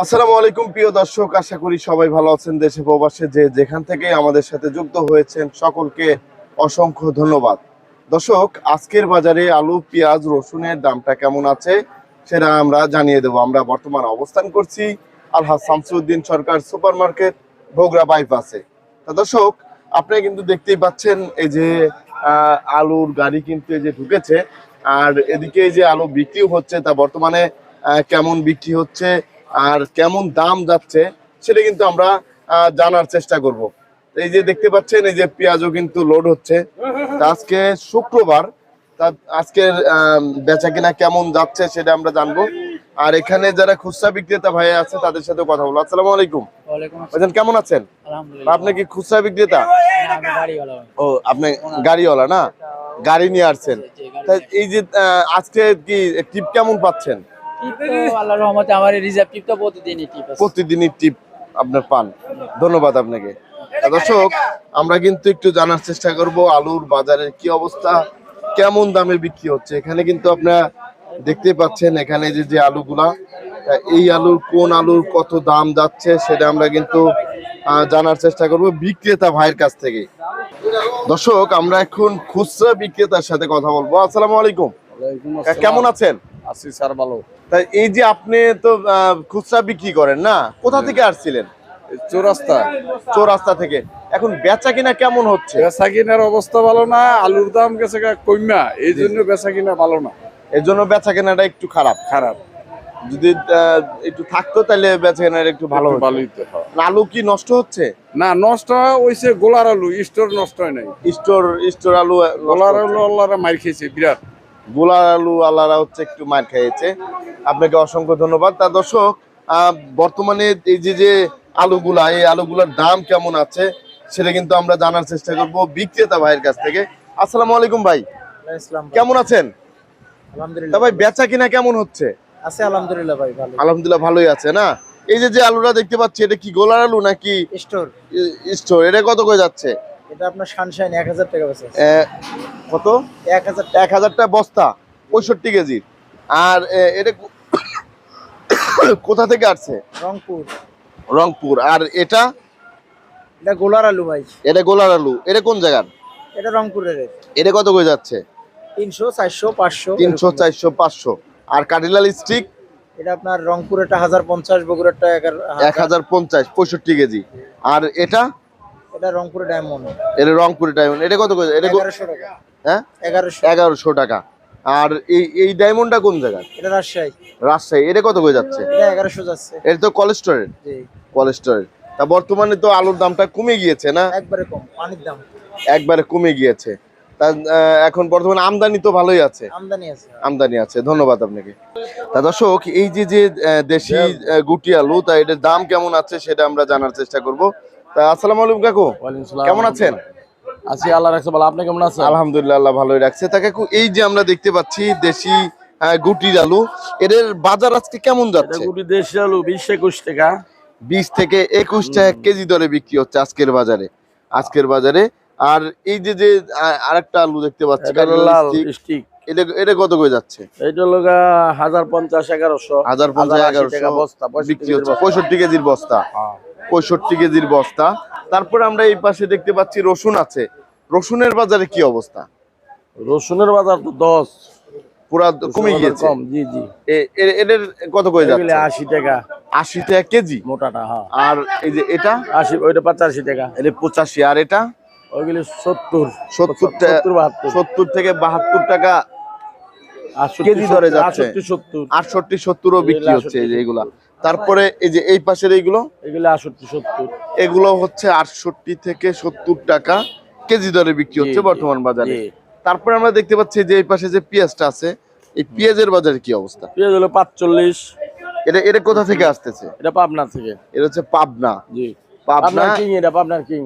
আসসালামু আলাইকুম, প্রিয় দর্শক। আশা করি সবাই ভালো আছেন দেশে প্রবাসে। যে যেখান থেকে আমাদের সাথে যুক্ত হয়েছেন, সকলকে অসংখ্য ধন্যবাদ। দর্শক, আজকের বাজারে আলু, পেঁয়াজ, রসুনের দামটা কেমন আছে সেটা আমরা জানিয়ে দেবো। আমরা বর্তমানে অবস্থান করছি আলহাজ শামসুদ্দিন সরকার সুপার মার্কেট বগুড়া বাইপাসে। তা দর্শক, আপনি কিন্তু দেখতেই পাচ্ছেন এই যে আলুর গাড়ি কিন্তু এই যে ঢুকেছে। আর এদিকে যে আলু বিক্রিও হচ্ছে, তা বর্তমানে কেমন বিক্রি হচ্ছে? আর কেমন দাম যাচ্ছে সেটা কিন্তু আমরা জানার চেষ্টা করব। এই যে দেখতে পাচ্ছেন এই যে পেঁয়াজও কিন্তু লোড হচ্ছে। আজকে শুক্রবার তা আজকের আহ, বেচা কিনা কেমন যাচ্ছে সেটা আমরা জানব। আর এখানে যারা খুচরা বিক্রেতা ভাই আছে তাদের সাথে কথা বলব। আসসালামু আলাইকুম। ভাইজান কেমন আছেন? আপনি কি খুচরা বিক্রেতা। ও আপনি গাড়িওয়ালা না? গাড়ি নিয়ে আসছেন। তা এই যে আহ, আজকে কি টিপ কেমন পাচ্ছেন? টিপ তো আল্লাহর রহমতে আমার রিজার্ভ টিপ তো প্রতিদিনই টিপ আছে। প্রতিদিনই টিপ আপনার পান। ধন্যবাদ আপনাকে। দর্শক আমরা কিন্তু একটু জানার চেষ্টা করব আলুর বাজারের কি অবস্থা কেমন দামে বিক্রি হচ্ছে। এখানে কিন্তু আপনারা দেখতে পাচ্ছেন এখানে যে যে আলুগুলা এই আলুর কোন আলুর কত দাম যাচ্ছে সেটা আমরা কিন্তু জানার চেষ্টা করব বিক্রেতা ভাইয়ের কাছ থেকে। দর্শক আমরা এখন খুচরা বিক্রেতার সাথে কথা বলব। আসসালামু আলাইকুম। কেমন আছেন? আছি স্যার ভালো। তাই এই যে আপনি তো খুচরা বিক্রি করেন না কোথা থেকে আসছিলেন? চৌরাস্তা। চৌরাস্তা থেকে। এখন বেচা কিনা কেমন হচ্ছে? বেচা কিনার অবস্থা ভালো না আলুর দাম গেছে কইমা এই জন্য বেচা কিনা ভালো না। এর জন্য বেচা কেনাটা একটু খারাপ। খারাপ। যদি একটু থাকতো তাহলে বেচা কেনাটা একটু ভালো। ভালোই তো আলু কি নষ্ট হচ্ছে? না নষ্ট হয়েছে গোলার আলু স্টোর নষ্ট হয় নাই। স্টোর স্টোর আলু গোলার আলু আল্লাহরা মার খেয়েছে বিরাট। গোলার আলু আল্লাহরা হচ্ছে একটু মার খেয়েছে আপনাকে অসংখ্য ধন্যবাদ। তা দর্শক বর্তমানে এই যে যে আলুগুলা এই আলুগুলার দাম কেমন আছে সেটা কিন্তু আমরা জানার চেষ্টা করব বিক্রেতা ভাইয়ের কাছ থেকে। আসসালামু আলাইকুম ভাই। কেমন আছেন? আলহামদুলিল্লাহ ভাই বেচা কিনা কেমন হচ্ছে? আছে আলহামদুলিল্লাহ ভাই ভালো আলহামদুলিল্লাহ ভালোই আছে না? এই যে যে আলুটা দেখতে পাচ্ছি এটা কি গোলার আলু নাকি স্টোর। স্টোর? এটা কত করে যাচ্ছে? এটা আপনার সানশাইন এক হাজার টাকা বেচে কত? এক হাজার এক হাজারটা বস্তা পঁয়ষট্টি কেজির আর এটা কোথা থেকে আসছে? রংপুর। রংপুর। আর এটা? এটা গোলার আলু ভাই। এটা গোলার আলু। এটা কোন জায়গার? এটা রংপুরের এটা। কত করে যাচ্ছে? তিনশো চারশো পাঁচশো তিনশো চারশো পাঁচশো। আর কাটিলাল স্টিক? এটা আপনার রংপুরেরটা হাজার পঞ্চাশ বগুড়ারটা এক হাজার পঞ্চাশ পঁয়ষট্টি কেজি। আর এটা? এটা রংপুরে ডায়মন্ড এটা রংপুরের ডায়মন্ড এটা কত করে? এটা কো- এগারোশো টাকা। হ্যাঁ? এগারোশো। এগারোশো টাকা। আর এই এই ডায়মন্ডটা কোন জায়গার? এটা রাজশাহী। রাজশাহী। এটা কত করে যাচ্ছে? এটা এগারোশো যাচ্ছে। এটা তো কোলেস্টোরের জি। কোলেস্টোরের তা বর্তমানে তো আলুর দামটা কমে গিয়েছে না? একবারে কম পানির দাম। একবারে কমে গিয়েছে। তা এখন বর্তমানে আমদানি তো ভালোই আছে। আমদানি আছে। আমদানি আছে। ধন্যবাদ আপনাকে। তা দর্শক এই যে যে দেশি গুটি আলু তা এটার দাম কেমন আছে সেটা আমরা জানার চেষ্টা করব। তা আসসালামু আলাইকুম কাকু। কেমন আছেন? আছি আল্লাহ রাখছে ভালো। আপনি কেমন আছেন? আলহামদুলিল্লাহ আল্লাহ ভালোই রাখছে। তা কাকু এই যে আমরা দেখতে পাচ্ছি দেশি গুটির আলু বাজার আজকে কেমন যাচ্ছে? গুটি দেশি আলু বিশ একুশ টাকা। বিশ থেকে একুশ টাকা কেজি দরে বিক্রি হচ্ছে আজকের বাজারে। আজকের বাজারে। আর এই যে যে আরেকটা আলু দেখতে পাচ্ছি এটা লাল স্টিক এটা এটা কত করে যাচ্ছে? এইটা হলো হাজার পঞ্চাশ এগারোশো। হাজার পঞ্চাশ এগারোশো বস্তা বিক্রি হচ্ছে পঁয়ষট্টি কেজির বস্তা। পঁয়ষট্টি কেজির বস্তা। তারপর আমরা এই পাশে দেখতে পাচ্ছি রসুন আছে। রসুনের বাজারে কি অবস্থা? রসুনের বাজার তো দশ। পুরা কমে গিয়েছে। কম জি জি। এ- এ- এদের কত করে যাচ্ছে? আশি টাকা। আশি টাকা কেজি? মোটাটা হ্যাঁ। আর এই যে এটা? আশি ওইটা পঁচাশি টাকা। এটা পঁচাশি আর এটা? ওইগুলি সত্তর। সত্তর টাকা সত্তর বাহাত্তর। সত্তর থেকে বাহাত্তর টাকা আটষট্টি, কেজি সত্তর, যাচ্ছে। আটষট্টি সত্তর। আটষট্টি সত্তরও বিক্রি হচ্ছে এই যে এগুলা। তারপরে এই যে এই পাশের এইগুলো? এগুলি আটষট্টি সত্তর। এগুলো হচ্ছে আটষট্টি থেকে সত্তর টাকা কেজি দরে বিক্রি হচ্ছে বর্তমান বাজারে। তারপরে আমরা দেখতে পাচ্ছি যে এই পাশে যে পেঁয়াজটা আছে এই পেঁয়াজের বাজারে কি অবস্থা? পেঁয়াজ হলো পাঁচচল্লিশ। এটা এটা কোথা থেকে আসতেছে? এটা পাবনা থেকে। এটা হচ্ছে পাবনা। জি। পাবনা কিং এটা পাবনার কিং।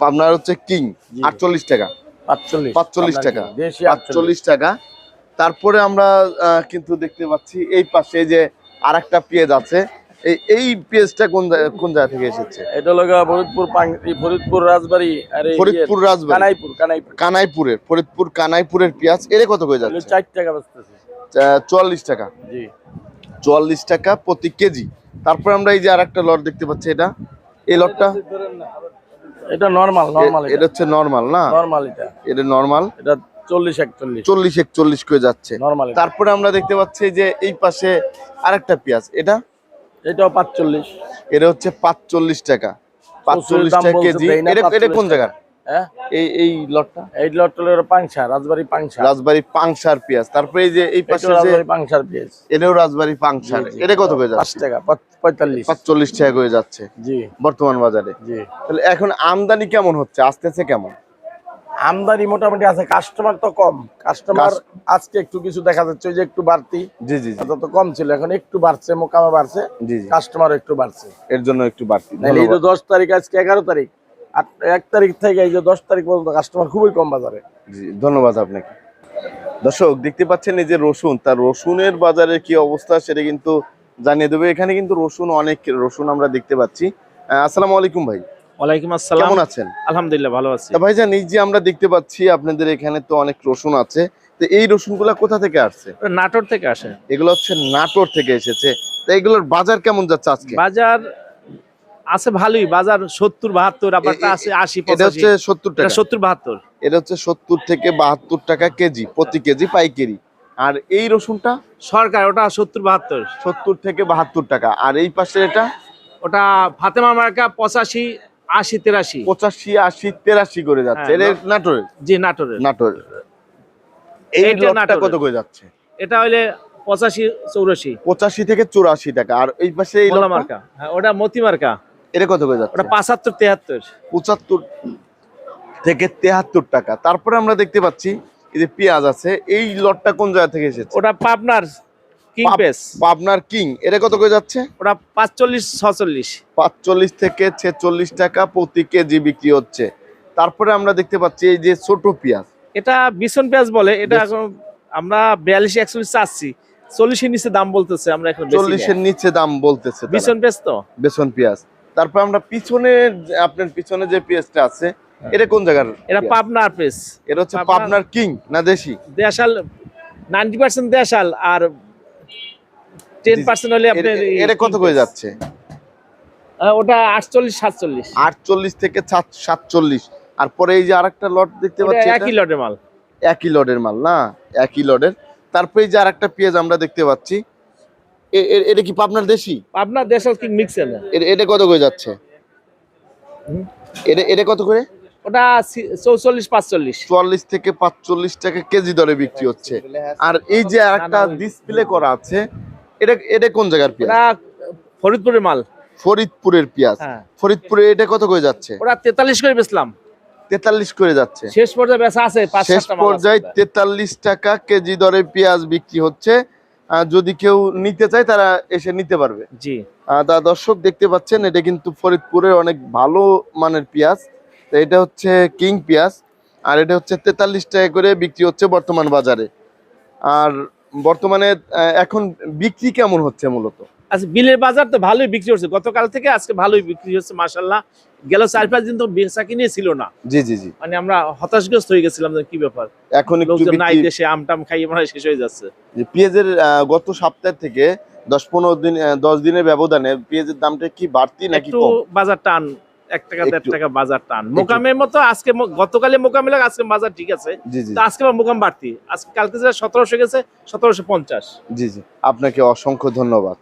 পাবনার হচ্ছে কিং। আটচল্লিশ টাকা। পাঁচচল্লিশ। পাঁচচল্লিশ টাকা। আটচল্লিশ। পাঁচচল্লিশ টাকা। তারপরে আমরা কিন্তু দেখতে পাচ্ছি এই পাশে যে আরেকটা পেঁয়াজ আছে। এই এই পেঁয়াজটা কোন কোন জায়গা থেকে এসেছে? এটা হলো ফরিদপুর ফরিদপুর রাজবাড়ি আর ফরিদপুর ইয়ের, রাজবাড়ি। কানাইপুর কানাইপুর। কানাইপুরের ফরিদপুর কানাইপুরের পেঁয়াজ। এর কত এগুলো যাচ্ছে? চার টাকা বেচতেছে। চুয়াল্লিশ টাকা। জি। চুয়াল্লিশ টাকা প্রতি কেজি। তারপর আমরা এই যে আরেকটা লট দেখতে পাচ্ছি এটা। এই লটটা? এটা নর্মাল নর্মাল এটা। হচ্ছে নর্মাল না? নর্মাল এটা। এটা নর্মাল এটা চল্লিশ একচল্লিশ। চল্লিশ একচল্লিশ করে যাচ্ছে। তারপরে আমরা দেখতে পাচ্ছি যে এই পাশে আরেকটা পেঁয়াজ। এটা? এটাও পাঁচচল্লিশ। এটা হচ্ছে পাঁচচল্লিশ টাকা। পাঁচচল্লিশ টাকা কেজি। এটা কোন জায়গার? হ্যাঁ? এই এই লটটা? এই লটলের পাংশা রাজবাড়ি পাংশা রাজবাড়ি পাংশার পেঁয়াজ। তারপরে এই যে এই পাশে রাজবাড়ি পাংশার পেঁয়াজ। এটাও রাজবাড়ি পাংশার। এটা কত টাকা পাঁচ- পঁয়তাল্লিশ। পাঁচচল্লিশ টাকা করে যাচ্ছে। জি। বর্তমান বাজারে। জি। তাহলে এখন আমদানি কেমন হচ্ছে? আসতেছে কেমন? আমদানি মোটামুটি আছে কাস্টমার তো কম। কাস্টমার আজকে একটু কিছু দেখা যাচ্ছে যে একটু বাড়তি। জি জি জি। তো কম ছিল এখন একটু বাড়ছে মোকামা বাড়ছে জি জি। কাস্টমার একটু বাড়ছে। এর জন্য একটু বাড়তি। এই যে ধন্যবাদ। দশ তারিখ আজকে এগারো তারিখ আট এক তারিখ থেকে এই যে দশ তারিখ পর্যন্ত কাস্টমার খুবই কম বাজারে। জি ধন্যবাদ আপনাকে। দর্শক দেখতে পাচ্ছেন এই যে রসুন তার রসুনের বাজারে কি অবস্থা সেটা কিন্তু জানিয়ে দেবে। এখানে কিন্তু রসুন অনেক রসুন আমরা দেখতে পাচ্ছি। আসসালামু আলাইকুম ভাই। ওয়ালাইকুম আসসালাম। কেমন আছেন? আলহামদুলিল্লাহ ভালো আছি। ভাইজান এই যে আমরা দেখতে পাচ্ছি আপনাদের এখানে তো অনেক রসুন আছে। তো এই রসুনগুলা কোথা থেকে আসছে? নাটোর থেকে আসে। এগুলো হচ্ছে নাটোর থেকে এসেছে। তা এগুলোর বাজার কেমন যাচ্ছে আজকে? বাজার আছে ভালোই। বাজার সত্তর বাহাত্তর আবার আছে আশি এটা হচ্ছে সত্তর টাকা। সত্তর বাহাত্তর। এটা হচ্ছে সত্তর থেকে বাহাত্তর টাকা কেজি প্রতি কেজি পাইকারি। আর এই রসুনটা? সরকার ওটা সত্তর বাহাত্তর। সত্তর থেকে বাহাত্তর টাকা। আর এই পাশে এটা? ওটা ফাতেমা মার্কা পঁচাশি আশি তেরাশি। পঁচাশি আশি তেরাশি করে যাচ্ছে। হ্যাঁ, এটা জি নাটোর এই লটটা কত করে যাচ্ছে? এটা হইলে পঁচাশি চৌরাশি। পঁচাশি থেকে চুরাশি টাকা। আর এই পাশে এই মার্কা। হ্যাঁ ওটা মতি মার্কা। এটা কত করে যাচ্ছে? ওটা পাঁচাত্তর তেহাত্তর। পঁচাত্তর থেকে তেহাত্তর টাকা। তারপরে আমরা দেখতে পাচ্ছি এই যে পেঁয়াজ আছে এই লটটা কোন জায়গা থেকে এসেছে? ওটা পাবনার কিং পেস পাবনার কিং এটা কত করে যাচ্ছে? ওটা পাঁচচল্লিশ ছচল্লিশ। পাঁচচল্লিশ থেকে ছেচল্লিশ টাকা প্রতি কেজি বিক্রি হচ্ছে। তারপরে আমরা দেখতে পাচ্ছি এই যে ছোট পেঁয়াজ। এটা বিছন পেঁয়াজ বলে এটা আমরা বিয়াল্লিশ একচল্লিশ চাচ্ছি। চল্লিশের নিচে দাম বলতেছে আমরা এখন চল্লিশের নিচে দাম বলতেছে। বিছন পেঁয়াজ তো? বেসন পেঁয়াজ। তারপর আমরা পিছনের যে- আপনার পিছনে যে পেঁয়াজটা আছে এটা কোন জায়গার এটা পাবনার পেঁয়াজ। এটা হচ্ছে পাবনার- পাবনার কিং না দেশি? দেশাল নাইনটি পার্সেন্ট দেশাল আর টেন পার্সেন্ট হলে এটা- আপনার এটা কত করে যাচ্ছে? ওটা আটচল্লিশ সাতচল্লিশ। আটচল্লিশ থেকে সাত- সাতচল্লিশ। আর পরে এই যে আরেকটা লট দেখতে পাচ্ছি একই লটের মাল। একই লটের মাল না? একই লটের। তারপরে এই যে আরেকটা পেঁয়াজ আমরা দেখতে পাচ্ছি। এটা কি পাবনার দেশি? আপনার দেশাল কিং মিক্স এটা- এটা কত করে যাচ্ছে? এটা এটা কত করে? ওটা চৌচল্লিশ পাঁচচল্লিশ। চুয়াল্লিশ থেকে পাঁচচল্লিশ টাকা কেজি দরে বিক্রি হচ্ছে। আর এই যে আরেকটা ডিসপ্লে করা আছে এটা এটা কোন জায়গার পেঁয়াজ? ফরিদপুরের মাল। ফরিদপুরের পেঁয়াজ। হ্যাঁ। ফরিদপুরে এটা কত করে যাচ্ছে? ওটা তেতাল্লিশ করে বেচলাম। তেতাল্লিশ করে যাচ্ছে। শেষ পর্যায়ে বেচা আছে শেষ সাতটা মাল আছে। পর্যায়ে তেতাল্লিশ টাকা কেজি দরে পেঁয়াজ বিক্রি হচ্ছে। যদি কেউ নিতে চায় তারা এসে নিতে পারবে। জি। আহ, তা দর্শক দেখতে পাচ্ছেন এটা কিন্তু ফরিদপুরের অনেক ভালো মানের পেঁয়াজ। এটা হচ্ছে কিং পেঁয়াজ। আর এটা হচ্ছে তেতাল্লিশ টাকা করে বিক্রি হচ্ছে বর্তমান বাজারে। আর বর্তমানে এখন বিক্রি কেমন হচ্ছে মূলত? আচ্ছা বিলের বাজার তো ভালোই বিক্রি হচ্ছে। গতকাল থেকে আজকে ভালোই বিক্রি হচ্ছে মাসাল্লাহ গেল চার পাঁচ দিন তো বেচা কিনে ছিল না। জি জি জি। মানে আমরা হতাশগ্রস্ত হয়ে গেছিলাম যে কি ব্যাপার? এখন লোকজন নাই দেশে আমটাম খাইয়ে মনে হয় শেষ হয়ে যাচ্ছে। যে পেঁয়াজের গত সপ্তাহ থেকে দশ পনেরো দিন দশ দিনের ব্যবধানে পেঁয়াজের দামটা কি বাড়তি নাকি বাজার টান এক টাকা দেড় টাকা বাজার টান। মোকামের মতো আজকে গতকালে মোকামে লাগে আজকে বাজার ঠিক আছে আজকে মোকাম বাড়তি। আজকে কালকে যেটা সতেরোশো গেছে সতেরোশো পঞ্চাশ। জি জি। আপনাকে অসংখ্য ধন্যবাদ।